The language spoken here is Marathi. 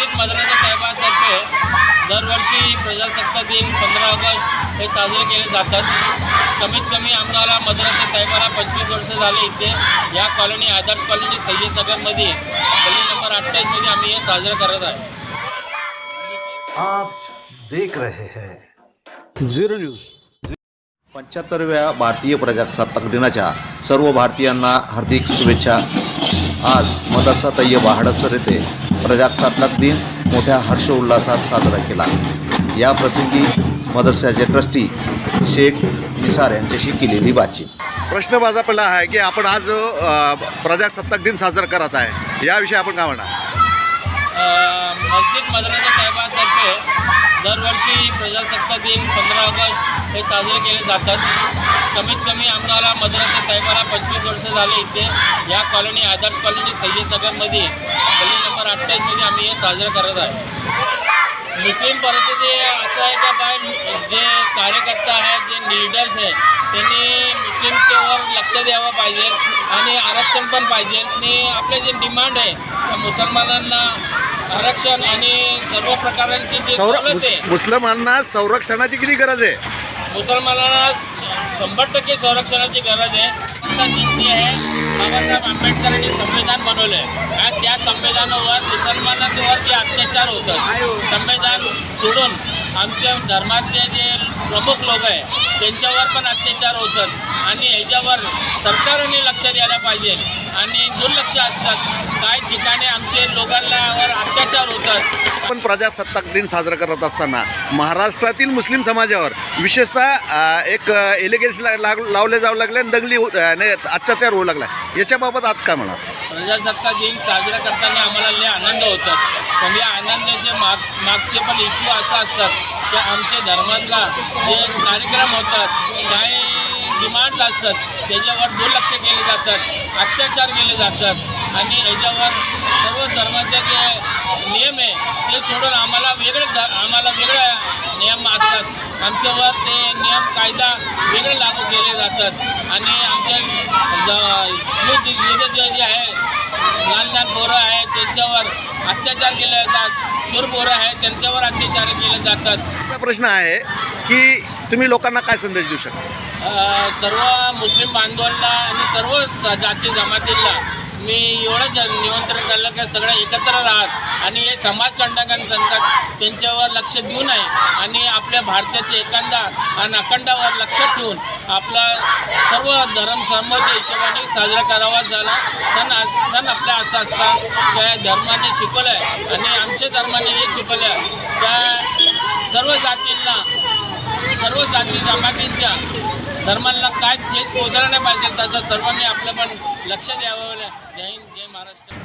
मस्जिद मद्रासा साहेबांतर्फे दरवर्षी प्रजासत्ताक दिन पंधरा ऑगस्ट हे साजरे केले जातात. कमीत कमी आम्हाला मद्रासा साहेबाला पंचवीस वर्ष झाले इथे. या कॉलनी आदर्श कॉलनी सय्यदनगरमध्ये गल्ली नंबर अठ्ठावीसमध्ये आम्ही हे साजरं करत आहे. आप देख रहे हैं। Zero news. पंच्याहत्तरव्या भारतीय प्रजासत्ताक दिनाच्या सर्व भारतीयांना हार्दिक शुभेच्छा. आज मदरसा तय्यब हडपसर येथे प्रजासत्ताक दिन मोठ्या हर्षोल्लासात साजरा केला. या प्रसंगी मदरसाचे ट्रस्टी शेख निसार यांच्याशी केलेली बातचीत. प्रश्न माझा पहिला आहे की आपण आज प्रजासत्ताक दिन साजरा करत आहे. याविषयी आपण काय म्हणा मस्जिद मद्रासा साहेबांतर्फे दरवर्षी प्रजासत्ताक दिन पंधरा ऑगस्ट हे साजरे केले जातात. कमीत कमी आम्हाला मद्रासा साहेबाला पंचवीस वर्ष झाले इथे या कॉलनी आदर्श कॉलनी सय्यदनगरमध्ये गल्ली नंबर अठ्ठावीसमध्ये आम्ही हे साजरं करत आहे. मुस्लिम परिस्थिती असं आहे का बाय जे कार्यकर्ता आहेत जे लीडर्स आहेत त्यांनी मुस्लिमच्यावर लक्ष द्यावं पाहिजे आणि आरक्षण पण पाहिजे. आणि आपले जे डिमांड आहे त्या मुसलमानांना आरक्षण आणि सर्व प्रकारांची जे सवलत आहे मुस- मुस्लिमांना संरक्षणाची किती गरज आहे? मुसलमानांना शंभर टक्के संरक्षणाची गरज आहे. आता जी आहे. बाबासाहेब आंबेडकरांनी संविधान बनवलं आहे आणि त्या संविधानावर मुसलमानांवर जे अत्याचार होतात. संविधान सोडून आमच्या धर्माचे जे प्रमुख लोक आहे त्यांच्यावर पण अत्याचार होतात. आणि ह्याच्यावर सरकारने लक्ष द्यायला पाहिजे. आणि दुर्लक्ष असतात. काही ठिकाणी आमचे लोकांना अत्याचार आपण प्रजासत्ताक दिन साजरा करत असताना महाराष्ट्रातील मुस्लिम समाजावर विशेषतः एक एलिगेन्स लावले जाऊ लागले आणि दंगली नाही, अत्याचार होऊ लागला. याच्याबाबत आज काय म्हणा प्रजासत्ताक दिन साजरा करताना आम्हाला लय आनंद होतात पण या आनंदाचे माग मागचे पण इश्यू असं असतात की आमच्या धर्मातला जे कार्यक्रम होतात काही डिमांड्स असतात त्याच्यावर दुर्लक्ष केले जातात अत्याचार केले जातात. आणि याच्यावर सर्व धर्माचे जे नियम ते सोडून आम्हाला वेगळे आम्हाला वेगळे नियम असतात. आमच्यावर ते नियम कायदा वेगळे लागू केले जातात. आणि आमच्या युथ युथ जे जे आहे लहान लहान पोरं आहेत त्यांच्यावर अत्याचार केले जातात. शूर पोरं आहेत त्यांच्यावर अत्याचार केले जातात. प्रश्न आहे की तुम्ही लोकांना काय संदेश देऊ शकता? सर्व मुस्लिम बांधवांना आणि सर्व जाती जमातींना मी एवढंच निमंत्रण केलं की सगळं एकत्र राहत आणि हे समाजकंटकां सांगतात त्यांच्यावर लक्ष देऊ नये आणि आपल्या भारताचे एकांदा आणि अखंडावर लक्ष ठेवून आपला सर्व धर्म हिशोबाने साजरा करावा. झाला सण सण आपला असा असता त्या धर्माने शिकवलं आहे आणि आमच्या धर्माने हे शिकवलं आहे त्या सर्व जातींना सर्व जाती जमातींच्या धर्माला काय ठेस पोहोचायला नाही पाहिजे तसं सर्वांनी आपलं पण लक्ष द्यावं. जय हिंद जय महाराष्ट्र.